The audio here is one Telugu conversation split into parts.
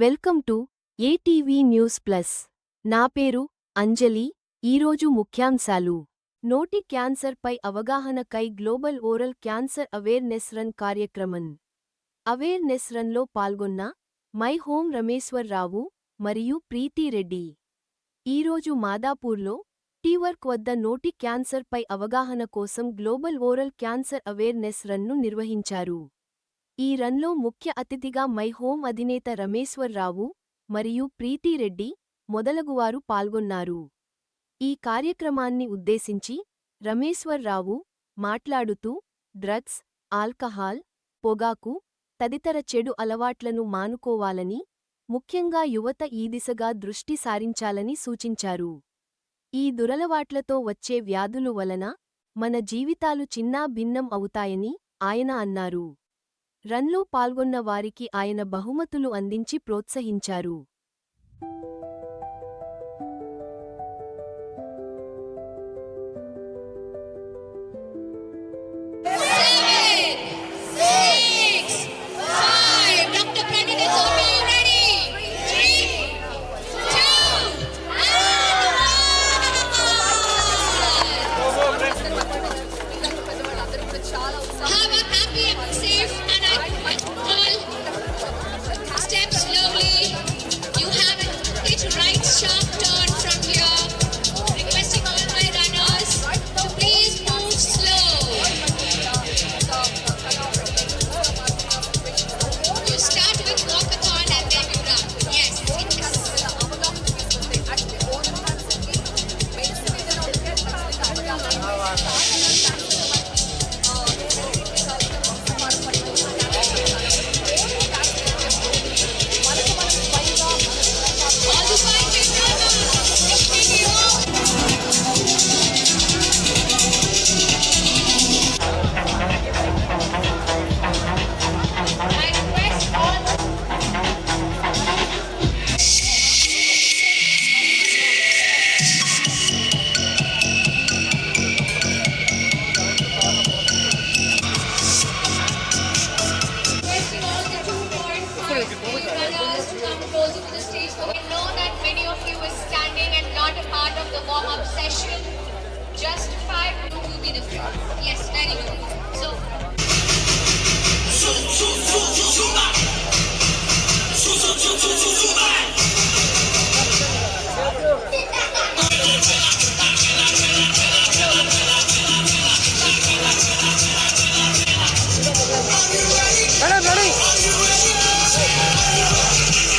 Welcome to ATV news plus. నా పేరు అంజలి. ఈరోజు ముఖ్యాంశాలు. నోటి క్యాన్సర్పై అవగాహనకై global oral cancer awareness run కార్యక్రమం అవేర్నెస్ రన్లో పాల్గొన్న మై హోం రమేశ్వర్రావు మరియు ప్రీతి రెడ్డి. ఈరోజు మాదాపూర్లో టీవర్క్ వద్ద నోటి క్యాన్సర్పై అవగాహన కోసం గ్లోబల్ ఓరల్ క్యాన్సర్ అవేర్నెస్ రన్ను నిర్వహించారు. ఈ రన్లో ముఖ్య అతిథిగా మై హోం అధినేత రమేశ్వర్రావు మరియు ప్రీతిరెడ్డి మొదలగువారు పాల్గొన్నారు. ఈ కార్యక్రమాన్ని ఉద్దేశించి రమేశ్వర్రావు మాట్లాడుతూ డ్రగ్స్ ఆల్కహాల్ పొగాకు తదితర చెడు అలవాట్లను మానుకోవాలని ముఖ్యంగా యువత ఈ దిశగా దృష్టి సారించాలని సూచించారు. ఈ దురలవాట్లతో వచ్చే వ్యాధులు వలన మన జీవితాలు చిన్నా భిన్నం అవుతాయని ఆయన అన్నారు. రన్లో పాల్గొన్న వారికి ఆయన బహుమతులు అందించి ప్రోత్సహించారు six. question. Justify what will be the film. Yes, very good. So.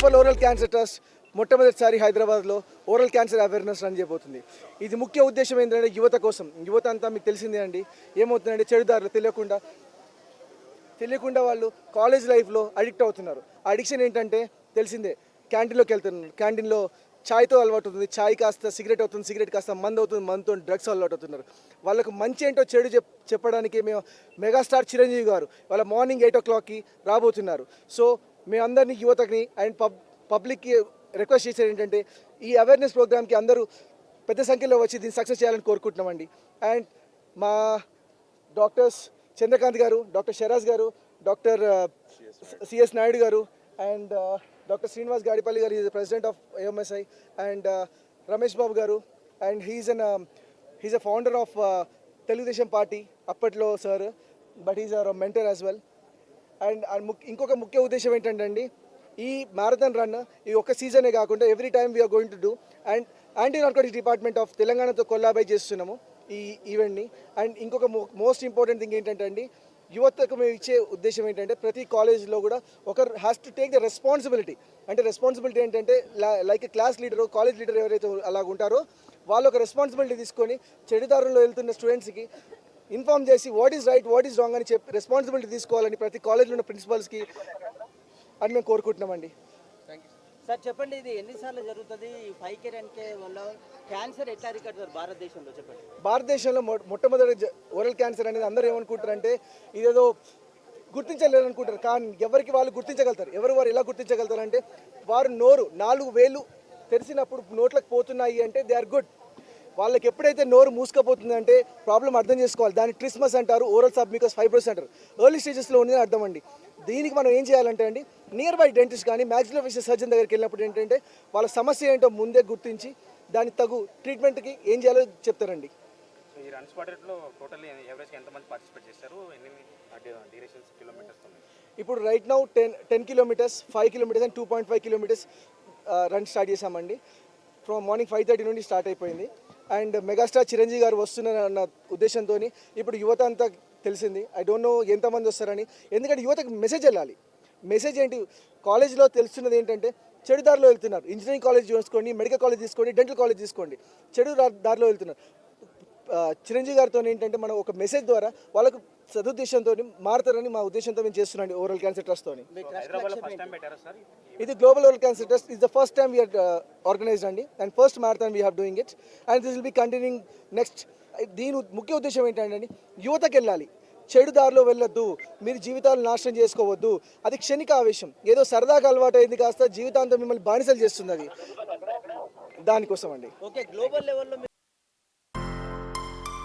For oral cancer test మొట్టమొదటిసారి హైదరాబాద్లో ఓరల్ క్యాన్సర్ అవేర్నెస్ రన్ చేయబోతుంది. ఇది ముఖ్య ఉద్దేశం ఏంటంటే యువత కోసం. యువత అంతా మీకు తెలిసిందే అండి. ఏమవుతుందంటే చెడుదారులు తెలియకుండా తెలియకుండా వాళ్ళు కాలేజ్ లైఫ్లో అడిక్ట్ అవుతున్నారు. అడిక్షన్ ఏంటంటే తెలిసిందే క్యాంటీన్లోకి వెళ్తున్నారు క్యాంటీన్లో ఛాయ్తో అలవాటు అవుతుంది ఛాయ్ కాస్త సిగరెట్ అవుతుంది సిగరెట్ కాస్త మందు అవుతుంది మందుతో డ్రగ్స్ అలవాటు అవుతున్నారు. వాళ్ళకు మంచి ఏంటో చెడు చెప్ చెప్పడానికి మేము మెగాస్టార్ చిరంజీవి గారు వాళ్ళ మార్నింగ్ ఎయిట్ ఓ క్లాక్కి రాబోతున్నారు. సో మేమందరినీ యువతని అండ్ పబ్ పబ్లిక్కి రిక్వెస్ట్ చేసేది ఏంటంటే ఈ అవేర్నెస్ ప్రోగ్రామ్కి అందరూ పెద్ద సంఖ్యలో వచ్చి దీన్ని సక్సెస్ చేయాలని కోరుకుంటున్నామండి. అండ్ మా doctors Chandrakanth garu doctor Sharaj garu doctor uh, CS Naidu garu and uh, doctor Srinivas Gadipalli garu is president of AMSI and Ramesh Babu garu and he's an he's a founder of Telugudesam party అప్పట్లో sir but he's our mentor as well and ముక్- ఇంకొక ముఖ్య ఉద్దేశం ఏంటంటే అండి ఈ మ్యారథాన్ రన్ ఈ ఒక్క సీజనే కాకుండా every time we are going to do and anti narcotics department of తెలంగాణతో కొల్లాబై చేస్తున్నాము ఈ ఈవెంట్ని అండ్ ఇంకొక మోస్ట్ ఇంపార్టెంట్ థింగ్ ఏంటంటే అండి యువతకు మేము ఇచ్చే ఉద్దేశం ఏంటంటే ప్రతి కాలేజ్లో కూడా ఒకరు has to take the responsibility అంటే రెస్పాన్సిబిలిటీ ఏంటంటే like class leader college leader ఎవరైతే అలాగ ఉంటారో వాళ్ళు ఒక రెస్పాన్సిబిలిటీ తీసుకొని చెడుదారుల్లో వెళ్తున్న స్టూడెంట్స్కి ఇన్ఫార్మ్ చేసి what is right what is wrong అని చెప్పి రెస్పాన్సిబిలిటీ తీసుకోవాలని ప్రతి కాలేజ్లో ఉన్న ప్రిన్సిపల్స్కి అని మేము కోరుకుంటున్నామండి. సార్ చెప్పండి ఇది ఎన్నిసార్లు జరుగుతుంది? ఫైవ్ కే టెన్ కే వల్ల క్యాన్సర్ ఎట్లా అరికడతారు భారతదేశంలో? చెప్పండి. భారతదేశంలో మొట్టమొదటి ఓరల్ క్యాన్సర్ అనేది అందరూ ఏమనుకుంటారంటే ఇదేదో గుర్తించలేరు అనుకుంటారు కానీ ఎవరికి వాళ్ళు గుర్తించగలుగుతారు? ఎవరు వారు ఎలా గుర్తించగలుగుతారంటే వారు నోరు నాలుగు వేలు తెరిచినప్పుడు నోట్లకు పోతున్నాయి అంటే దే ఆర్ గుడ్ వాళ్ళకి ఎప్పుడైతే నోరు మూసుకపోతుందంటే ప్రాబ్లం అర్థం చేసుకోవాలి. దాన్ని ట్రిస్మస్ అంటారు ఓరల్ సబ్మికస్ ఫైబ్రోస్ అంటారు. ఎర్లీ స్టేజెస్లో ఉంది అర్థం అండి. దీనికి మనం ఏం చేయాలంటే అండి నియర్ బై డెంటిస్ట్ కానీ మ్యాక్సిలో ఫిషర్ సర్జన్ దగ్గరికి వెళ్ళినప్పుడు ఏంటంటే వాళ్ళ సమస్య ఏంటో ముందే గుర్తించి దానికి తగు ట్రీట్మెంట్కి ఏం చేయాలో చెప్తారండి. సో ఈ రన్ స్పాటెడ్లో టోటల్ ఎవరేజ్గా ఎంతమంది పార్టిసిపేట్ చేస్తారు ఎన్ని డ్యూరేషన్స్ కిలోమీటర్స్ ఉన్నాయి ఇప్పుడు right now ten ten kilometres five kilometres and two point five kilometres run start చేశామండి. ఫ్రమ్ మార్నింగ్ ఫైవ్ థర్టీ నుండి స్టార్ట్ అయిపోయింది. అండ్ మెగాస్టార్ చిరంజీవి గారు వస్తున్నారన్న ఉద్దేశంతో ఇప్పుడు యువత అంతా తెలిసింది. ఐ డోంట్ నో ఎంతమంది వస్తారని. ఎందుకంటే యువతకు మెసేజ్ వెళ్ళాలి. మెసేజ్ ఏంటి? కాలేజ్లో తెలుస్తున్నది ఏంటంటే చెడు దారిలో వెళ్తున్నారు. ఇంజనీరింగ్ కాలేజ్ చూసుకోండి మెడికల్ కాలేజ్ తీసుకోండి డెంటల్ కాలేజ్ తీసుకోండి. చెడు దారిలో వెళ్తున్నారు. చిరంజీవి గారితో ఏంటంటే మనం ఒక మెసేజ్ ద్వారా వాళ్ళకు సదుద్దేశంతో మారుతారని మా ఉద్దేశంతో మేము చేస్తున్నాం ఓరల్ క్యాన్సర్ ట్రస్ట్తో ఇది global oral cancer trust is the first time we are organised అండి. And first marathon we have doing it and this will be continuing next దీని ముఖ్య ఉద్దేశం ఏంటంటే యువతకి వెళ్ళాలి. చెడు దారిలో వెళ్ళొద్దు. మీరు జీవితాలు నాశనం చేసుకోవద్దు. అది క్షణిక ఆవేశం. ఏదో సరదాగా అలవాటు అయింది కాస్త జీవితాంతం మిమ్మల్ని బానిసలు చేస్తుంది అది. దానికోసం అండి. ఓకే గ్లోబల్ లెవెల్లో